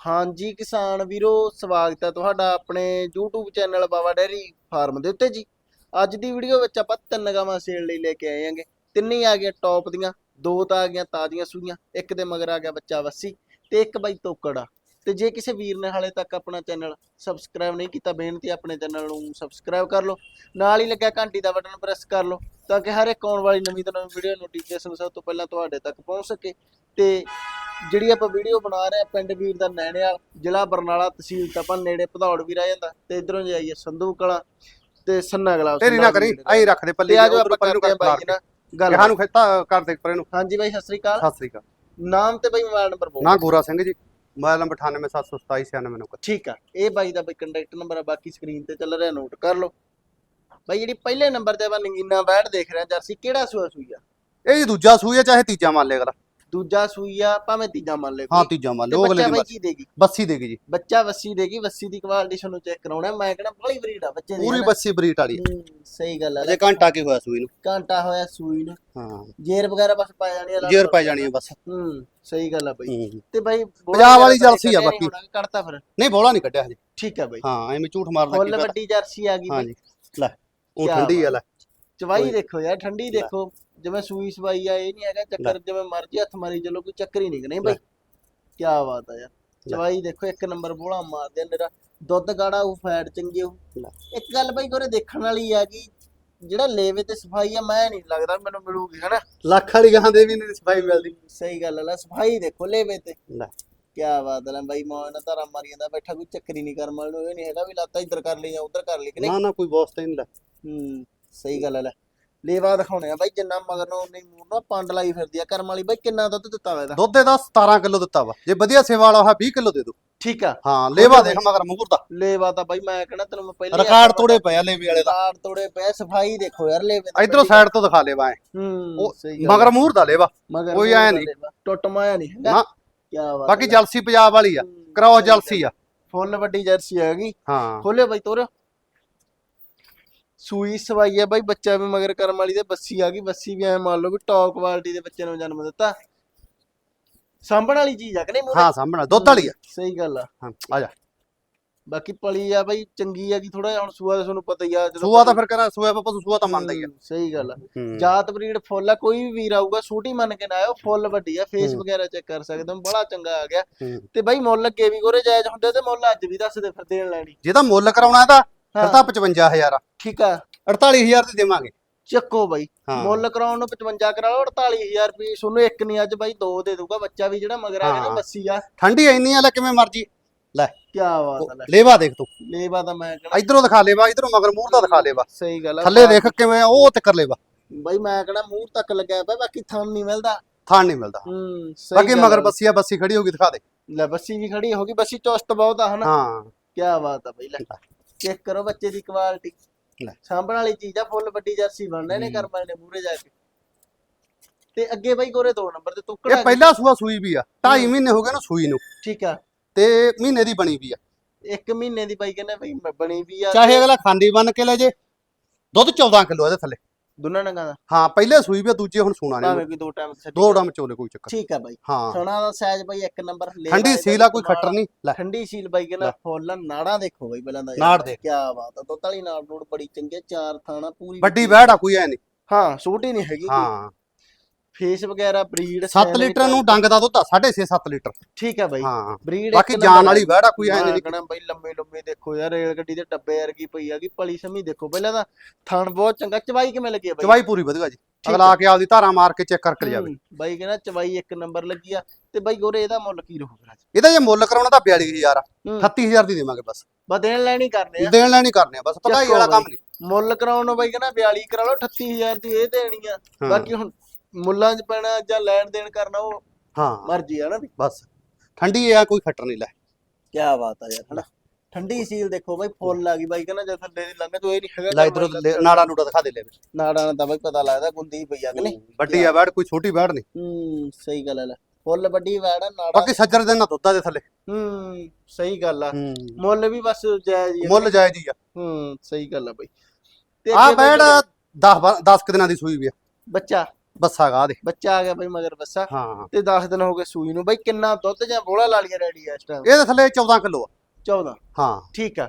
ਹਾਂਜੀ ਕਿਸਾਨ ਵੀਰੋ, ਸਵਾਗਤ ਹੈ ਤੁਹਾਡਾ ਆਪਣੇ YouTube channel Baba dairy farm ਦੇ ਉੱਤੇ ਜੀ। ਅੱਜ ਦੀ ਵੀਡੀਓ ਵਿੱਚ ਆਪਾਂ ਤਿੰਨ ਗਾਵਾਂ ਸੇਲ ਲਈ ਲੈ ਕੇ ਆਏ ਹਾਂਗੇ ਤਿੰਨ ਹੀ ਆ ਗਈਆਂ ਟੌਪ ਦੀਆਂ, ਦੋ ਤਾਂ ਆ ਗਈਆਂ ਤਾਜ਼ੀਆਂ ਸੂਈਆਂ, ਇੱਕ ਦੇ ਮਗਰ ਆ ਗਿਆ ਬੱਚਾ ਵੱਸੀ ਤੇ ਇੱਕ ਬਾਈ ਤੋਕੜਾ। ਤੇ ਜੇ ਕਿਸੇ ਵੀਰ ਨੇ ਹਾਲੇ ਤੱਕ ਆਪਣਾ ਚੈਨਲ ਸਬਸਕ੍ਰਾਈਬ ਨਹੀਂ ਕੀਤਾ, ਬੇਨਤੀ ਆਪਣੇ ਚੈਨਲ ਨੂੰ ਸਬਸਕ੍ਰਾਈਬ ਕਰ ਲਓ। ਨਾਲ ਹੀ ਲੱਗਿਆ ਘੰਟੀ ਦਾ ਬਟਨ ਪ੍ਰੈਸ ਕਰ ਲਓ, ਤਾਂ ਕਿ ਹਰ ਇੱਕ ਆਉਣ ਵਾਲੀ ਨਵੀਂ ਤੋਂ ਨਵੀਂ ਵੀਡੀਓ ਨੋਟੀਫਿਕੇਸ਼ਨ ਸਭ ਤੋਂ ਪਹਿਲਾਂ ਤੁਹਾਡੇ ਤੱਕ ਪਹੁੰਚ ਸਕੇ। ਤੇ ਜਿਹੜੀ ਆਪਾਂ ਵੀਡੀਓ ਬਣਾ ਰਹੇ ਆ ਪਿੰਡ ਵੀਰ ਦਾ ਨੈਣਿਆਲ ਜ਼ਿਲ੍ਹਾ ਬਰਨਾਲਾ ਤਹਿਸੀਲ ਤਪਨ ਨੇੜੇ ਭਦੌੜ ਵੀ ਰਹਿ ਜਾਂਦਾ ਤੇ ਇਧਰੋਂ ਜੇ ਆਈਏ ਸੰਧੂ ਕਲਾ ਤੇ ਸੰਨਾ ਗਲਾ ਤੇਰੀ ਨਾ ਕਰੀ ਆਈ ਰੱਖ ਦੇ ਪੱਲੇ ਤੇ ਆਜੋ ਆਪਾਂ ਪੱਲੇ ਨੂੰ ਕਰ ਬਾਈ ਨਾਲ ਗੱਲ। ਸਾਨੂੰ ਖਿੱਤਾ ਕਰ ਦੇ ਪਰੇ ਨੂੰ ਹਾਂਜੀ ਬਾਈ ਸਤਿ ਸ੍ਰੀ ਅਕਾਲ। ਸਤਿ ਸ੍ਰੀ ਅਕਾਲ। ਨਾਮ ਤੇ ਬਾਈ ਮੋਬਾਈਲ ਨੰਬਰ ਬੋਲ। ਨਾ ਗੋਰਾ ਸਿੰਘ ਜੀ ਮੋਬਾਈਲ ਨੰਬਰ 9872796991 ਠੀਕ ਆ ਇਹ ਬਾਈ ਦਾ ਬਾਈ ਕੰਟੈਕਟ ਨੰਬਰ ਆ ਬਾਕੀ ਸਕਰੀਨ ਤੇ ਚੱਲ ਰਿਹਾ ਨੋਟ ਕਰ ਲਓ। ਬਾਈ ਜਿਹੜੀ ਪਹਿਲੇ ਨੰਬਰ ਤੇ ਆਪਾਂ ਨਗੀਨਾ ਬੈਠ ਦੇਖ ਰਹੇ ਆ ਜਰਸੀ ਕਿਹੜਾ ਸੂਆ ਸੂਈ ਆ? ਇਹ ਦੂਜਾ ਸੂਈ ਚਾਹੇ ਤੀਜਾ ਮੰਨ ਲਿਆ ਕਰ। ਦੂਜਾ ਸੂਈ ਆ ਭਾਵੇਂ ਤੀਜਾ ਮੰਨ ਲੈ ਹਾਂ। ਤੀਜਾ ਮੰਨ ਲਿਓ ਅਗਲੇ ਬੱਚਾ ਦੀ। ਕੀ ਦੇਗੀ? ਬੱਸੀ ਦੇਗੀ ਜੀ। ਬੱਚਾ ਵੱਸੀ ਦੇਗੀ ਵੱਸੀ ਦੀ ਕੁਆਲਿਟੀ ਤੁਹਾਨੂੰ ਚੈੱਕ ਕਰਾਉਣਾ ਮੈਂ ਕਹਿੰਦਾ ਬੜੀ ਬਰੀਡ ਆ ਬੱਚੇ ਦੀ ਪੂਰੀ। ਬੱਸੀ ਬਰੀਟ ਵਾਲੀ ਸਹੀ ਗੱਲ ਆ। ਅਜੇ ਘੰਟਾ ਕੀ ਹੋਇਆ ਸੂਈ ਨੂੰ? ਘੰਟਾ ਹੋਇਆ ਸੂਈ ਨੂੰ। ਹਾਂ। ਜੇਰ ਵਗੈਰਾ ਬਸ ਪਾ ਜਾਣੀ ਆ ਜੇਰ ਪੈ ਜਾਣੀ ਹੈ ਬਸ। ਹੂੰ ਸਹੀ ਗੱਲ ਆ ਬਾਈ। ਤੇ ਬਾਈ ਪੰਜਾਬ ਵਾਲੀ ਜਰਸੀ ਆ ਬਾਕੀ। ਕੱਢਤਾ ਫਿਰ। ਨਹੀਂ ਬੋਲਾ ਨਹੀਂ ਕੱਢਿਆ ਹਜੇ। ਠੀਕ ਆ ਬਾਈ। ਹਾਂ ਐਵੇਂ ਝੂਠ ਮਾਰਦਾ ਫੁੱਲ ਕੀ ਪਤਾ। ਵੱਡੀ ਜਰਸੀ ਆ ਗਈ ਹਾਂ ਜੀ। ਲੈ ਉਹ ਠੰਡੀ ਆ ਲੈ। ਚਵਾਈ ਦੇਖੋ ਯਾਰ ਠੰਡੀ ਦੇਖੋ। ਜਿਵੇਂ ਸੂਈ ਸਵਾਈ ਆ ਇਹ ਨਹੀਂ ਹੈਗਾ ਚੱਕਰ ਜਿਵੇਂ ਮਰਜ਼ੀ ਹੱਥ ਮਾਰੀ ਚਲੋ ਕੋਈ ਚੱਕਰ ਹੀ ਨਹੀਂ ਨਹੀਂ ਬਾਈ ਕੀ ਬਾਤ ਆ ਯਾਰ। ਚਵਾਈ ਦੇਖੋ ਇੱਕ ਨੰਬਰ ਬੋਲਾ ਮਾਰਦੇ ਆ ਮੇਰਾ ਦੁੱਧ ਗਾੜਾ ਉਹ ਫੈਟ ਚੰਗੀ ਉਹ। ਇੱਕ ਗੱਲ ਬਾਈ ਕੋਰੇ ਦੇਖਣ ਵਾਲੀ ਆ ਕਿ ਜਿਹੜਾ ਲੇਵੇ ਤੇ ਸਫ਼ਾਈ ਆ ਮੈਂ ਨਹੀਂ ਲੱਗਦਾ ਮੈਨੂੰ ਮਿਲੂਗੀ ਹਨਾ? ਲੱਖ ਵਾਲੀ ਗਾਂ ਦੇ ਵੀ ਨਹੀਂ ਸਫ਼ਾਈ ਮਿਲਦੀ। ਸਹੀ ਗੱਲ ਆ ਲੈ ਸਫ਼ਾਈ ਦੇਖੋ ਲੇਵੇ ਤੇ। ਲੈ ਕੀ ਬਾਤ ਹੈ ਬਾਈ ਮੌਨ ਧਾਰਾ ਮਾਰੀ ਜਾਂਦਾ ਬੈਠਾ ਕੋਈ ਚੱਕਰ ਨਹੀਂ ਕਰਮ ਵਾਲੇ ਨੂੰ ਇਹ ਨਹੀਂ ਹੈਗਾ ਵੀ ਲੱਤਾਂ ਇੱਧਰ ਕਰ ਲਈ ਜਾਂ ਉੱਧਰ ਕਰ ਲਈ ਕਿ ਨਹੀਂ? ਨਾ ਨਾ ਕੋਈ ਬੋਸ ਤੇ ਨਹੀਂ ਲੈ। ਹੂੰ ਸਹੀ ਗੱਲ ਹੈ ਲੈ। ਲੇਵਾ ਦਿਖਾਉਣੇ ਆ ਬਾਈ ਜਿੰਨਾ ਮਗਰ ਨੂੰ ਉਨੀ ਮੂਰ ਨਾ ਪੰਡ ਲਾਈ ਫਿਰਦੀ ਆ। ਕਰਮ ਵਾਲੀ ਬਾਈ ਕਿੰਨਾ ਦੁੱਧ ਦਿੱਤਾ ਵਾ ਇਹਦਾ? ਦੁੱਧ ਇਹਦਾ 17 ਕਿਲੋ ਦਿੱਤਾ ਵਾ। ਜੇ ਵਧੀਆ ਸੇਵਾ ਵਾਲਾ ਹੋਇਆ 20 ਕਿਲੋ ਦੇ ਦੋ ਠੀਕ ਆ। ਹਾਂ ਲੇਵਾ ਦੇਖ ਮਗਰ ਮੂਹਰ ਦਾ। ਲੇਵਾ ਤਾਂ ਬਾਈ ਮੈਂ ਕਹਿੰਦਾ ਤੈਨੂੰ ਮੈਂ ਪਹਿਲਾਂ ਰਿਕਾਰਡ ਤੋੜੇ ਪਏ ਆ ਲੇਵੇ ਵਾਲੇ ਦਾ। ਰਿਕਾਰਡ ਤੋੜੇ ਪਏ ਸਫ਼ਾਈ ਦੇਖੋ ਯਾਰ ਲੇਵੇ ਦੀ ਇਧਰੋਂ ਸਾਈਡ ਤੋਂ ਦਿਖਾ ਲੇਵਾ ਐ। ਹੂੰ ਮਗਰ ਮੂਹਰ ਦਾ ਲੇਵਾ। ਕੋਈ ਐਂ ਨਹੀਂ। ਲੇਵਾ, ਟੁੱਟ ਮਾਇਆ ਨਹੀਂ ਹੈਗਾ। ਕੀ ਬਾਤ ਬਾਕੀ। ਜਲਸੀ ਪੰਜਾਬ ਵਾਲੀ ਆ। ਕਰਾਓ ਜਲਸੀ ਆ। ਫੁੱਲ ਵੱਡੀ ਜਰਸੀ ਹੈਗੀ ਹਾਂ। ਖੋਲਿਓ ਬਾਈ ਤੋਰਿਓ। ਸੂਈ ਸਵਾਈ ਹੈ ਬਾਈ ਬੱਚਾ ਵੀ ਮਗਰ ਕਰਮ ਵਾਲੀ ਦੇ ਬੱਸੀ ਆ ਗਈ ਬੱਸੀ ਵੀ ਐ ਮੰਨ ਲਓ ਵੀ ਟੌਪ ਕੁਆਲਿਟੀ ਦੇ ਬੱਚੇ ਨੂੰ ਜਨਮ ਦਿੱਤਾ ਸਾਂਭਣ ਵਾਲੀ ਚੀਜ਼ ਆ ਕਿ ਨਹੀਂ ਮੂਹਰੇ? ਹਾਂ ਸਾਹਮਣਾ ਦੁੱਧ ਵਾਲੀ ਆ ਸਹੀ ਗੱਲ ਆ ਹਾਂ ਆ ਜਾ ਬਾਕੀ ਪਲੀ ਆ ਬਾਈ ਚੰਗੀ ਆ ਕਿ ਥੋੜਾ ਹੁਣ ਸੂਆ ਦਾ ਤੁਹਾਨੂੰ ਪਤਾ ਹੀ ਆ ਜਦੋਂ ਸੂਆ ਤਾਂ ਫਿਰ ਕਹਿੰਦਾ ਸੂਆ ਪਪਾ ਸੂਆ ਤਾਂ ਮੰਨਦਾ ਹੀ ਆ ਹੂੰ, ਸਹੀ ਗੱਲ ਆ ਹੂੰ। ਜਾਤ ਬਰੀਡ ਫੁੱਲ ਆ ਕੋਈ ਵੀ ਵੀਰ ਆਊਗਾ ਛੋਟੀ ਮੰਨ ਕੇ ਨਾ ਆਇਓ ਫੁੱਲ ਵੱਡੀ ਆ ਫੇਸ। ਵਗੈਰਾ ਚੈੱਕ ਕਰ ਸਕਦੇ ਹੋ ਬੜਾ ਚੰਗਾ ਆ ਗਿਆ ਹੂੰ। ਤੇ ਬਾਈ ਮੁੱਲ ਅੱਗੇ ਵੀ ਕੋਰੇ ਜਾਇਜ਼ ਹੁੰਦੇ ਤੇ ਮੁੱਲ ਅੱਜ ਵੀ ਦੱਸਦੇ ਫਿਰ ਦੇਣ ਲੈਣੀ ਜੇ ਤਾਂ ਮੁੱਲ ਕਰਾਉਣਾ ਇਹਦਾ ਫਿਰ। ਤਾਂ 55000 ਆ। ਠੀਕ ਆ। 48000 ਦੀ ਦੇਵਾਂਗੇ। ਚੱਕੋ ਬਾਈ। ਹਾਂ। ਮੁੱਲ ਕਰਾਉਣ ਨੂੰ 55 ਕਰਾ ਲਓ 48000 ਰੁਪਏ। ਤੁਹਾਨੂੰ ਇੱਕ ਨਹੀਂ ਅੱਜ ਬਾਈ ਦੋ ਦੇ ਦੂਗਾ ਬੱਚਾ ਵੀ ਜਿਹੜਾ ਮਗਰ ਆ ਗਿਆ ਨਾ ਹਾਂ। ਬੱਸੀ ਆ। ਠੰਡੀ ਇੰਨੀ ਆ ਲੈ ਕਿਵੇਂ ਮਰਜ਼ੀ। ਲੈ। ਕੀ ਬਾਤ ਆ ਲੈ। ਲੇਵਾ ਦੇਖ ਤੂੰ। ਲੇਵਾ ਤਾਂ ਮੈਂ ਕਹਣਾ ਇਧਰੋਂ ਦਿਖਾ ਲੇਵਾ ਇਧਰੋਂ ਮਗਰ ਮੂਹਰ ਦਾ ਦਿਖਾ ਲੇਵਾ। ਸਹੀ ਗੱਲ ਆ। ਥੱਲੇ ਦੇਖ ਕਿਵੇਂ ਉਹ ਤੇ ਕਰ ਲੇਵਾ। ਬਾਈ ਮੈਂ ਕਹਣਾ ਮੂੰਹ ਤੱਕ ਲੱਗਿਆ ਪਿਆ ਬਾਕੀ ਥਣ ਨਹੀਂ ਮਿਲਦਾ। ਥਾਣ ਨਹੀਂ ਮਿਲਦਾ। ਹੂੰ ਸਹੀ ਬਾਕੀ ਗੱਲ ਮਗਰ ਆ। ਬੱਸੀ ਆ ਬੱਸੀ ਖੜੀ ਹੋਗੀ ਦਿਖਾ ਦੇ। ਲੈ ਬੱਸੀ ਵੀ ਖੜੀ ਹੋ ਗਈ ਬੱਸੀ ਚੁਸਤ ਬਹੁਤ ਆ ਹਨਾ। ਹਾਂ। ਕੀ ਬਾਤ ਆ ਬਈ ਲੈ। ਚੈੱਕ ਕਰੋ ਬੱਚੇ ਦੀ ਕੁਆਲਿਟੀ ਲੈ। ਸਾਂਭਣ ਵਾਲੀ ਚੀਜ਼ ਆ ਫੁੱਲ ਵੱਡੀ ਜਰਸੀ ਬਣਨੇ ਨੇ ਹੂੰ। ਕਰਮਾਂ ਨੇ ਮੂਰੇ ਜਾ ਕੇ। ਤੇ ਅੱਗੇ ਬਾਈ ਕੋਰੇ ਦੋ ਨੰਬਰ ਤੇ ਇਹ ਤੁੱਕੜਾ ਪਹਿਲਾ ਸੂਆ ਸੂਈ ਵੀ ਆ। 2.5 ਮਹੀਨੇ ਹੋ ਗਏ ਨਾ ਸੂਈ ਨੂੰ। ਠੀਕ ਆ। ਤੇ ਮਹੀਨੇ ਦੀ ਬਣੀ ਵੀ ਆ। ਇੱਕ ਮਹੀਨੇ ਦੀ ਬਾਈ ਕਹਿੰਦੇ ਬਈ ਬਣੀ ਵੀ ਆ ਚਾਹੇ ਅਗਲਾ ਖਾਂਡੀ ਬਣ ਕੇ ਲੈ ਜੇ। ਦੁੱਧ 14 ਕਿਲੋ ਇਹਦੇ ਥੱਲੇ। ਦੋਨਾਂ ਨੰਗਾ ਦਾ? ਹਾਂ ਪਹਿਲੇ ਸੂਈ ਵੀ ਆ, ਦੂਜੇ ਹੁਣ ਸੂਣਾ ਭਾਵੇਂ ਨਹੀਂ ਕੋਈ ਦੋ ਟਾਈਮ ਛੱਡੀ ਦੋ ਡਮ ਚੋਲੇ ਕੋਈ ਚੱਕਰ ਠੀਕ ਆ ਬਾਈ। ਹਾਂ। ਸਣਾ ਦਾ ਸਾਈਜ਼ ਬਾਈ ਇੱਕ ਨੰਬਰ ਲੈ ਠੰਡੀ ਸੀਲ ਆ ਕੋਈ ਖੱਟਰ ਨਹੀਂ। ਲੈ। ਠੰਡੀ ਸੀਲ ਬਾਈ ਕਹਿੰਦਾ ਲੈ। ਫੁੱਲ ਨਾੜਾਂ ਦੇਖੋ ਬਾਈ ਪਹਿਲਾਂ ਦਾ ਨਾੜ ਦੇਖ। ਕੀ ਬਾਤ ਆ ਦੁੱਧ ਵਾਲੀ ਨਾੜ ਨੂੜ ਬੜੀ ਚੰਗੀ ਆ, ਚਾਰ ਥਾਣਾ ਪੂਰੀ ਵੱਡੀ ਵਹਿੜ ਆ ਕੋਈ ਐ ਨਹੀਂ। ਹਾਂ ਛੋਟੀ ਨਹੀਂ ਹੈਗੀ ਹਾਂ। ਫੇਸ ਵਗੈਰਾ ਬਰੀਡ 7 ਲੀਟਰ ਨੂੰ ਡੰਗ ਦਾ ਦੁੱਧ ਆ 6.5 7 ਲੀਟਰ। ਠੀਕ ਆ ਬਾਈ। ਹਾਂ ਬਰੀਡ ਬਾਕੀ ਜਾਨ ਵਾਲੀ ਵਹਿੜ ਆ ਕੋਈ ਐ ਨਹੀਂ ਬਾਈ ਲੰਮੇ ਲੰਮੇ ਦੇਖੋ ਯਾਰ ਰੇਲ ਗੱਡੀ ਦੇ ਡੱਬੇ ਵਰਗੀ ਪਈ ਹੈਗੀ ਪਲੀ ਸਮੀ ਦੇਖੋ। ਪਹਿਲਾਂ ਤਾਂ ਥਣ ਬਹੁਤ ਚੰਗਾ ਚਵਾਈ ਕਿਵੇਂ ਲੱਗੀ ਆ ਬਾਈ? ਚਵਾਈ ਪੂਰੀ ਵਧੀਆ ਜੀ। ਅਗਲਾ ਆ ਕੇ ਆਪਦੀ ਧਾਰਾ ਮਾਰ ਕੇ ਚੈੱਕ ਕਰਕੇ ਜਾਵੇ ਹੂੰ, ਬਾਈ ਕਹਿੰਦਾ ਚਵਾਈ ਇੱਕ ਨੰਬਰ ਲੱਗੀ ਆ ਤੇ ਬਾਈ ਗੋਰੇ ਇਹਦਾ ਮੁੱਲ ਕੀ ਰਹੂਗਾ ਇਹਦਾ ਜੇ ਮੁੱਲ ਕਰਾਉਣਾ ਤਾਂ 42000 ਆ। ਹੂੰ। 38000 ਦੀ ਦੇਵਾਂਗੇ ਬਸ। ਬਸ ਦੇਣ ਲੈਣੀ ਕਰਨੇ ਆ। ਦੇਣ ਲੈਣੀ ਕਰਨੇ ਆ ਬਸ ਪਤਾ ਹੀ ਚੱਕੋ ਵਾਲਾ ਕੰਮ। ਨਹੀਂ। ਮੁੱਲ ਕਰਾਉਣ ਨੂੰ ਬਾਈ ਕਹਿੰਦਾ 42 ਕਰਾ ਲਓ 38000 ਦੀ ਇਹ ਦੇਣੀ ਆ। ਹਾਂ। ਬਾਕੀ ਹੁਣ ਮੁੱਲਾਂ 'ਚ ਪੈਣਾ ਜਾਂ ਲੈਣ ਦੇਣ ਕਰਨਾ ਉਹ ਹਾਂ। ਮਰਜ਼ੀ ਆ ਨਾ ਵੀ। ਬਸ। ਠੰਡੀ ਆ ਕੋਈ ਖੱਟਰ ਨਹੀਂ ਲੈ। ਕੀ ਬਾਤ ਆ ਯਾਰ ਹਨਾ? ਠੰਡੀ ਸੀਲ ਦੇਖੋ ਬਾਈ ਫੁੱਲ ਆ ਗਈ। ਬਾਈ ਕਹਿੰਦਾ ਜੇ ਥੱਲੇ ਦੀ ਲੰਘੇ ਤੂੰ ਇਹ ਨਹੀਂ ਹੈਗਾ ਲੈ ਇਧਰੋਂ ਨਾੜਾ ਨੂੜਾ ਦਿਖਾ ਦੇ ਲੈ ਨਾੜਾਂ ਤਾਂ ਬਾਈ ਪਤਾ ਲੱਗਦਾ ਗੁੰਦੀ ਪਈ ਆ ਕਿ ਨਹੀਂ। ਵੱਡੀ ਆ ਵੈੜ ਕੋਈ ਛੋਟੀ ਵੈੜ ਨਹੀਂ। ਹੂੰ ਸਹੀ ਗੱਲ ਹੈ ਲੈ। ਫੁੱਲ ਵੱਡੀ ਵੈੜ ਆ ਨਾੜਾ। ਬਾਕੀ ਸੱਜਰ ਦੇ ਨਾ ਦੁੱਧਾ ਦੇ ਥੱਲੇ। ਹੂੰ ਸਹੀ ਗੱਲ ਆ। ਮੁੱਲ ਵੀ ਬਸ ਜਾਇਜ਼ ਹੀ ਆ। ਮੁੱਲ ਜਾਇਜ਼ ਹੀ ਆ। ਹੂੰ ਸਹੀ ਗੱਲ ਆ ਬਾਈ। ਆ ਵੈੜ 10 10 ਦਿਨਾਂ ਦੀ ਸੂਈ ਵੀ ਆ। ਬੱਚਾ। ਬੱਸਾ ਗਾ ਦੇ। ਬੱਚਾ ਆ ਗਿਆ ਬਈ ਮਗਰ ਬੱਸਾ। ਹਾਂ ਤੇ 10 ਦਿਨ ਹੋ ਗਏ ਸੂਈ ਨੂੰ। ਬਈ ਕਿੰਨਾ ਦੁੱਧ ਜਾਂ ਬੋਲਾ ਲਾ ਲਿਆ ਰੈਡੀ ਆ ਇਸ ਟਾਈਮ ਇਹਦੇ ਥੱਲੇ 14 ਕਿਲੋ ਆ। 14 ਹਾਂ। ਠੀਕ ਆ।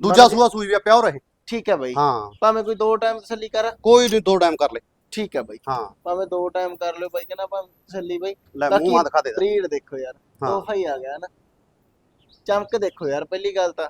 ਦੂਜਾ ਸੂਆ ਸੂਈ ਵੀ ਪਿਆ ਰਹੇ ਠੀਕ ਆ ਬਈ। ਹਾਂ। ਭਾਵੇਂ ਕੋਈ ਦੋ ਟਾਈਮ ਤਸੱਲੀ ਕਰ। ਕੋਈ ਨਹੀਂ ਦੋ ਟਾਈਮ ਕਰ ਲੈ। ਠੀਕ ਆ ਬਈ। ਹਾਂ। ਭਾਵੇਂ ਦੋ ਟਾਈਮ ਕਰ ਲਿਓ ਬਾਈ ਕਹਿੰਦਾ ਭਾਵੇਂ ਤਸੱਲੀ ਬਈ। ਲੈ ਮੂੰਹ ਮਾ ਦਿਖਾ ਦੇ। ਬਰੀਡ ਦੇਖੋ ਯਾਰ। ਹਾਂ। ਤੋਹਫਾ ਹੀ ਆ ਗਿਆ ਨਾ। ਚਮਕ ਦੇਖੋ ਯਾਰ ਪਹਿਲੀ ਗੱਲ ਤਾਂ।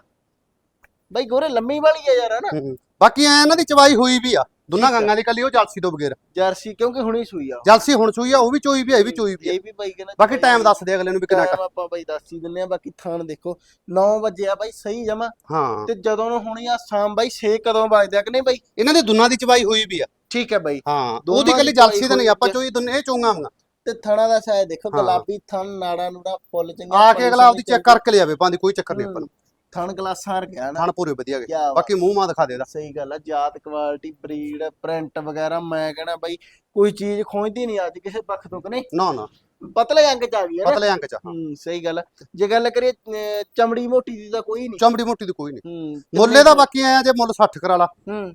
ਬਾਈ ਗੋਰੇ ਲੰਮੀ ਵਾਲੀ ਆ ਯਾਰ ਹਨਾ? ਹੂੰ, ਹੂੰ। ਬਾਕੀ ਐ ਇਹਨਾਂ ਦੀ ਚਵਾਈ ਹੋਈ ਵੀ ਆ। ਦੋਨਾਂ। ਗੰਗਾਂ ਦੀ ਕੱਲੀ ਉਹ ਜਲਸੀ ਤੋਂ ਬਗੈਰ। ਜਰਸੀ ਕਿਉਂਕਿ ਹੁਣੀ ਸੂਈ ਆ ਜਲਸੀ ਹੁਣ ਸੂਈ ਆ ਉਹ ਵੀ ਚੋਈ ਵੀ ਆ ਇਹ ਵੀ ਚੋਈ ਵੀ ਆ। ਇਹ ਵੀ ਬਾਈ ਕਹਿੰਦਾ ਬਾਕੀ ਟਾਈਮ ਦੱਸ ਦੇ ਅਗਲੇ ਨੂੰ ਵੀ ਕਿੰਨਾ ਟਾਈਮ ਆਪਾਂ ਬਾਈ ਦੱਸ ਹੀ ਦਿੰਨੇ ਆ ਬਾਕੀ ਥਾਣ ਦੇਖੋ। 9 ਵਜੇ ਆ ਬਾਈ ਸਹੀ ਜਮਾ। ਹਾਂ। ਤੇ ਜਦੋਂ ਨੂੰ ਹੋਣੀ ਆ ਸ਼ਾਮ ਬਾਈ 6 ਕਦੋਂ ਵੱਜਦੇ ਆ ਕਿ ਨਹੀਂ ਬਾਈ? ਇਹਨਾਂ ਦੀ ਦੋਨਾਂ ਦੀ ਚਵਾਈ ਹੋਈ ਵੀ ਆ। ਠੀਕ ਹੈ ਬਾਈ। ਹਾਂ ਉਹਦੀ ਕੱਲੀ ਜਲਸੀ ਤਾਂ ਨਹੀਂ ਆਪਾਂ ਚੋਈ ਦੋਨੇ ਇਹ ਚੋਂਗਾ ਆਂਗਾ ਤੇ ਥਣਾ ਦਾ ਸਾਇਜ਼ ਦੇਖੋ। ਗੁਲਾਬੀ ਥਣ ਨਾੜਾ ਨੂੜਾ ਫੁੱਲ ਚੰਗਾ ਆ ਕੇ ਅਗਲਾ ਆਪਦੀ ਚੈੱਕ ਕਰਕੇ ਲਿਆਵੇ ਪਾਂਦੀ ਕੋਈ ਚੱਕਰ ਨਹੀਂ ਆਪਾਂ ਨੂੰ। ਥਣ ਗਲਾਸਾਂ ਰਖਿਆ ਨਾ। ਖਾਣ ਪੂਰੇ ਵਧੀਆ ਗਏ। ਕਿਆ ਬਾਤ। ਬਾਕੀ ਮੂੰਹ ਮਾ ਦਿਖਾ ਦੇ ਇਹਦਾ। ਸਹੀ ਗੱਲ ਆ ਜਾਤ ਕੁਆਲਿਟੀ ਬਰੀਡ ਪ੍ਰਿੰਟ ਵਗੈਰਾ ਮੈਂ ਕਹਿਣਾ ਬਾਈ ਕੋਈ ਚੀਜ਼ ਖੋਜਦੀ ਨਹੀਂ ਅੱਜ ਕਿਸੇ ਪੱਖ ਤੋਂ ਕਿ ਨਹੀਂ? ਨਾ ਨਾ। ਪਤਲੇ ਅੰਗ ਚ ਆ ਗਈ ਹੈ ਨਾ। ਪਤਲੇ ਅੰਕ ਚ ਹੂੰ ਸਹੀ ਗੱਲ ਆ। ਜੇ ਗੱਲ ਕਰੀਏ ਅਹ, ਚਮੜੀ ਮੋਟੀ ਦੀ ਤਾਂ ਕੋਈ ਨਹੀਂ। ਚਮੜੀ ਮੋਟੀ ਦੀ ਕੋਈ ਨਹੀਂ। ਹੂੰ ਮੁੱਲੇ ਦਾ ਬਾਕੀ ਆਇਆ ਜੇ ਮੁੱਲ 60 ਕਰਾ ਲਾ। ਹੂੰ।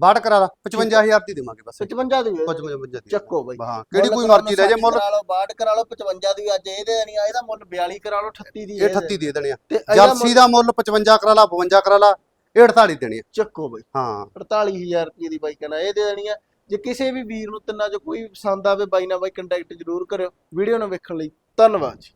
62 ਕਰਾ ਲਾ 55000 ਦੀ ਦੇਵਾਂਗੇ ਬਸ। 55 ਦੀ ਦੇ 55 ਦੀ। ਚੱਕੋ ਬਾਈ। ਹਾਂ ਕਿਹੜੀ ਕੋਈ ਮਰਜ਼ੀ ਲੈ ਜੇ ਮੁੱਲ ਕਰਾ ਲਓ 62 ਕਰਾ ਲਓ 55 ਦੀ ਅੱਜ ਇਹਦੇ ਨਹੀਂ ਆ ਇਹਦਾ ਮੁੱਲ 42 ਕਰਾ ਲਓ 38 ਦੀ ਇਹ 38 ਦੇ ਦੇਣੇ ਆ। ਤੇ ਇਹਦਾ ਜਰਸੀ ਦਾ ਮੁੱਲ 55 ਕਰਾ ਲਾ 52 ਕਰਾ ਲਾ ਇਹ 48 ਦੇਣੀ ਆ। ਚੱਕੋ ਬਾਈ। ਹਾਂ। 48000 ਰੁਪਏ ਦੀ ਬਾਈ ਕਹਿੰਦਾ ਇਹ ਦੇ ਦੇਣੀ ਆ। ਜੇ ਕਿਸੇ ਵੀ ਵੀਰ ਨੂੰ ਤਿੰਨਾਂ ਚੋਂ ਕੋਈ ਪਸੰਦ ਆਵੇ ਬਾਈ ਨਾਲ ਬਾਈ ਕੰਟੈਕਟ ਜ਼ਰੂਰ ਕਰਿਓ। ਵੀਡੀਓ ਨੂੰ ਵੇਖਣ ਲਈ ਧੰਨਵਾਦ ਜੀ।